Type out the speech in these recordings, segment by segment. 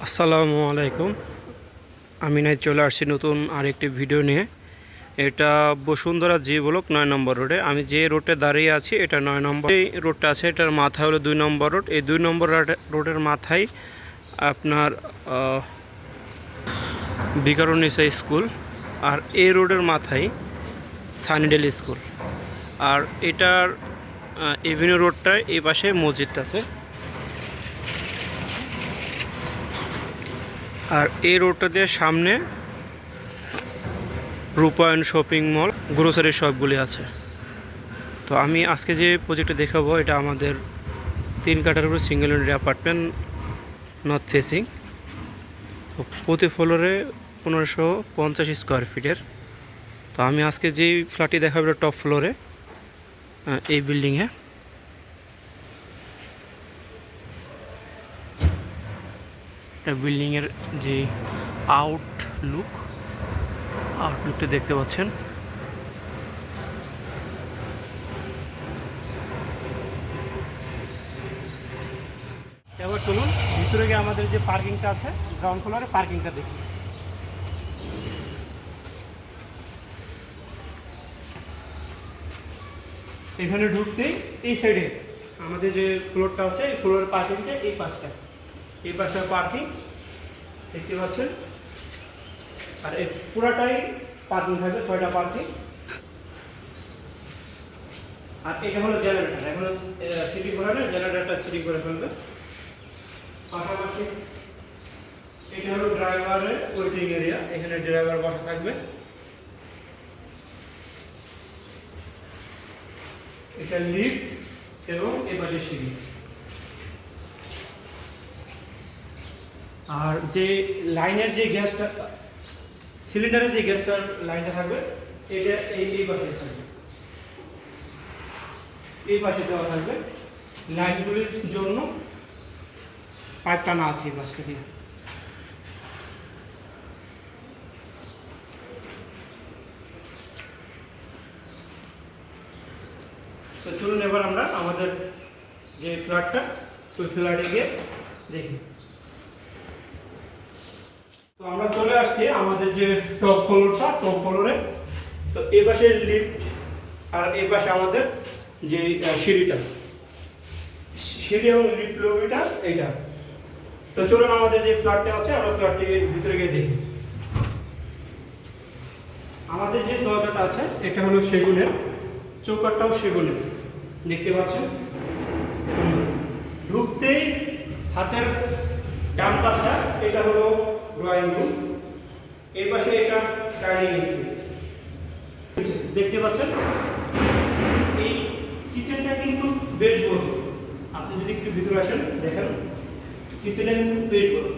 আসসালামু আলাইকুম। আমি নাই চলে আসছি নতুন আরেকটি ভিডিও নিয়ে। এটা বসুন্ধরা জি ব্লক নয় নম্বর রোডে। আমি যে রোডে দাঁড়িয়ে আছি এটা নয় নম্বর। এই রোডটা আছে এটার মাথা হলো দুই নম্বর রোড। এই দুই নম্বর রোডে- রোডের মাথায় আপনার আহ, বিকারুনিসা স্কুল আর এই রোডের মাথায় সানিডেল স্কুল। আর এটার এভিনিউ রোডটায় এই পাশে মসজিদটা আছে। আর এই রোডটা দিয়ে সামনে রূপায়ণ শপিং মল, গ্রোসারি শপগুলি আছে। তো আমি আজকে যে প্রজেক্টটা দেখাবো, এটা আমাদের তিন কাটার উপরে single unit apartment north facing তো প্রতি ফ্লোরে পনেরোশো পঞ্চাশ স্কোয়ার ফিটের তো আমি আজকে যেই ফ্ল্যাটটি দেখাবো টপ ফ্লোরে এই বিল্ডিংয়ে এটা বিল্ডিংয়ের যে আউটলুক আউটলুকটা দেখতে পাচ্ছেন। এবার চলুন, ভিতরে গিয়ে আমাদের যে পার্কিংটা আছে গ্রাউন্ড ফ্লোরে পার্কিংটা দেখি। এখানে ঢুকতেই এই সাইডে আমাদের যে ফ্লোরটা আছে, এই ফ্লোরের পার্কিংটা এই পাশটা এই পাশটা পার্কিং দেখতে পাচ্ছেন? আর এই পুরাটাই পার্কিং থাকবে, ছয়টা পার্কিং আর এটা হলো জেনারেটর এখন সিটি করে না জেনারেটরটা সিটি করে ফেলবে। পাশাপাশি এটা হলো ড্রাইভারের ওয়েটিং এরিয়া এখানে ড্রাইভার বসা থাকবে। এটা লিফট এবং এ পাশে সিঁড়ি। আর যে লাইনের যে গ্যাসটা, সিলিন্ডারের যে গ্যাসটার লাইনটা থাকবে, এটা এই এই পাশে থাকবে। এই পাশে দেওয়া থাকবে লাইনগুলির জন্য পাইপ টানা আছে এই পাশটা দিয়ে। তো চলুন এবার আমরা আমাদের যে ফ্ল্যাটটা, ওই ফ্ল্যাটে গিয়ে দেখি। আমরা চলে আসছি আমাদের যে টপ ফ্লোরটা টপ ফ্লোরে তো এই পাশে লিফট আর এই পাশে আমাদের যে সিঁড়িটা। সিঁড়ি এবং লিফট লবিটা এইটা। তো চলুন আমাদের যে ফ্ল্যাটটা আছে, আমরা ফ্ল্যাটটি ভিতরে গিয়ে দেখি। আমাদের যে দরজাটা আছে, এটা হলো সেগুনের। চৌকাটটাও সেগুনের। দেখতে পাচ্ছেন? ঢুকতেই হাতের ডান পাশটা, এটা হলো ড্রয়িং রুম এই পাশে এটা ডাইনিং স্পেস দেখতে পাচ্ছেন? এই কিচেনটা কিন্তু বেশ বড় আপনি যদি একটু ভিতরে আসেন, দেখেন। কিচেনটা কিন্তু বেশ বড়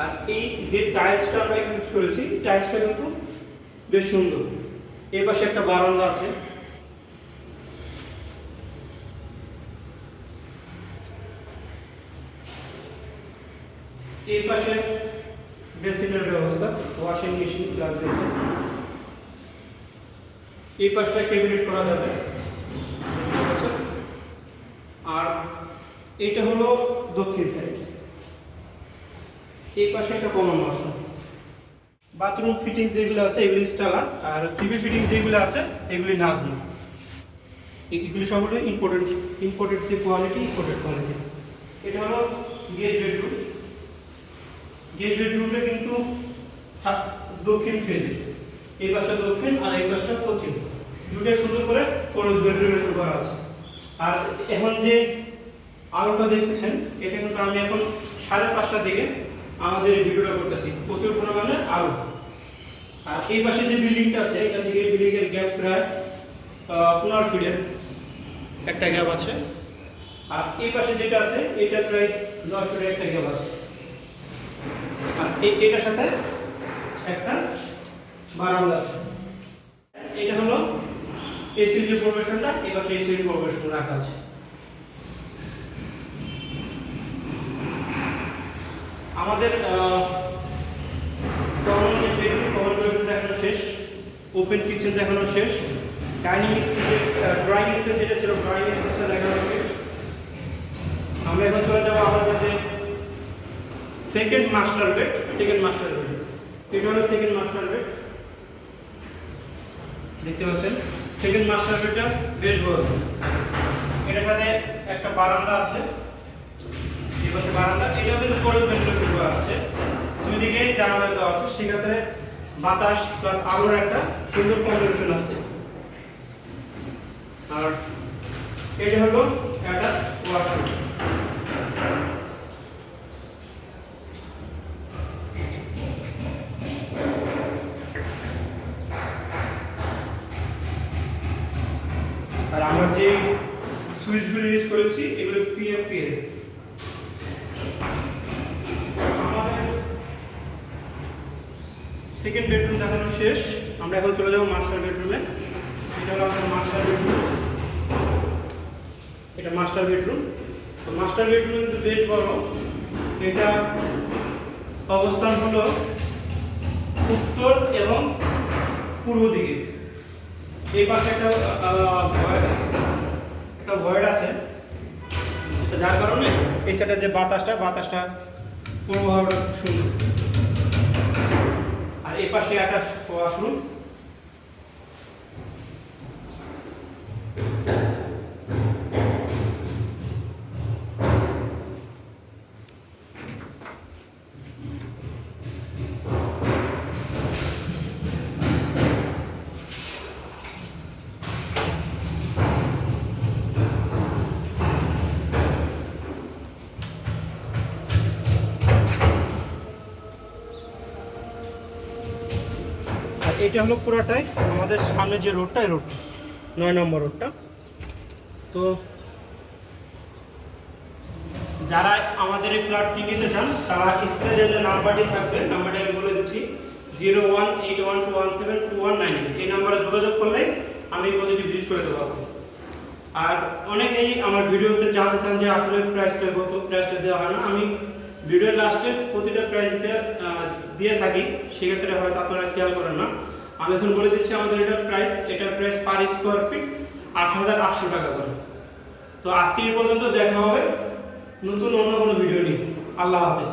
আর এই যে টাইলসটা আমরা ইউজ করেছি টাইলসটা কিন্তু বেশ সুন্দর। এই পাশে একটা বারান্দা আছে। এই পাশে বেসিনের ব্যবস্থা ওয়াশিং মেশিন প্লাস বেসিন এই পাশটা ক্যাবিনেট করা যাবে। আর এটা হলো দক্ষিণ সাইড এই পাশে একটা কমন ওয়াশরুম বাথরুম ফিটিং যেগুলো আছে, এগুলি স্টালা আর সিবি ফিটিং যেগুলো আছে, এগুলি নাজমা। এগুলি সব হলো ইম্পোর্টেন্ট ইম্পোর্টেড যে কোয়ালিটি ইম্পোর্টেড কোয়ালিটি এটা হলো গেস্ট গেস্ট বেডরুমটা কিন্তু দক্ষিণ ফেজে এই পাশটা দক্ষিণ আর এই পাশটা পশ্চিম। দুটো সুন্দর করে খরচ বেডরুমে করা আছে। আর এখন যে আলোটা দেখতেছেন, এটা কিন্তু আমি এখন সাড়ে পাঁচটার দিকে আমাদের ভিডিওটা করতেছি। প্রচুর পরিমাণে আলো। আর এই পাশে যে বিল্ডিংটা আছে, এখান থেকে বিল্ডিং এর গ্যাপ প্রায় পনেরো ফিটের একটা গ্যাপ আছে। আর এই পাশে যেটা আছে, এটা প্রায় দশ ফিটের একটা গ্যাপ আছে। এটার সাথে একটা বারান্দা আছে। এটা হলো এসি প্রবেশনটা, এবার সেই এসি প্রবেশন রাখা আছে। আমাদের কমন শেষ ওপেন কিচেন দেখানো শেষ ডাইনিং স্পেস ড্রয়িং স্পেস যেটা ছিল ড্রয়িং স্পেসটা দেখানো শেষ। আমরা এখন চলে second master bed second master bed এটা হলো সেকেন্ড মাস্টার বেড দেখতে পাচ্ছেন? সেকেন্ড মাস্টার বেডটা বেশ বড়। এটার সাথে একটা বারান্দা আছে। পাশে বারান্দা এটাও কিন্তু বড় ভেন্টিলেশন আছে। দুই দিকে জানালা দেওয়া আছে। সেক্ষেত্রে বাতাস প্লাস আলোর একটা সুন্দর কম্বিনেশন আছে। আর এটা হলো অ্যাটাচ ওয়াশরুম আর আমরা যে সুইচগুলো ইউজ করেছি, এগুলো পিএফপি এর। আমাদের সেকেন্ড বেডরুম দেখানো শেষ। আমরা এখন চলে যাব মাস্টার বেডরুমে এটা হলো আমাদের মাস্টার বেডরুম এটা মাস্টার বেডরুম তো মাস্টার বেডরুম কিন্তু বেশ বড় এটা অবস্থান হলো উত্তর এবং পূর্ব দিকে। এই পাশে একটা একটা ভয়েড আছে। যার কারণে এই সাইডে যে বাতাসটা বাতাসটা পুরোভাবে সুন্দর আর এই পাশে একটা ওয়াশরুম এটা হলো পুরাটাই আমাদের সামনে যে রোডটা এই রোডটা নয় নম্বর রোডটা তো যারা আমাদের এই ফ্ল্যাটটি নিতে চান তারা স্ক্রিনে যে নাম্বারটি থাকবে নাম্বারটি আমি বলে দিচ্ছি zero one eight one two one seven two one nine এই নাম্বারে যোগাযোগ করলে আমি পজিটিভ ভিজিট করে দেবো আর অনেকেই আমার ভিডিওতে জানতে চান যে আসলে প্রাইসটা কত প্রাইসটা দেওয়া হয় না। আমি ভিডিওর লাস্টে প্রতিটা প্রাইস আহ, দিয়ে থাকি, সেক্ষেত্রে হয়তো আপনারা খেয়াল করেন না। আমি এখন বলে দিচ্ছি, আমাদের এটার প্রাইস এটার প্রাইস পার স্কোয়ার ফিট আট হাজার আটশো টাকা করে। তো আজকে এই পর্যন্ত দেখা হবে। নতুন অন্য কোনো ভিডিও নিয়ে। আল্লাহ হাফেজ।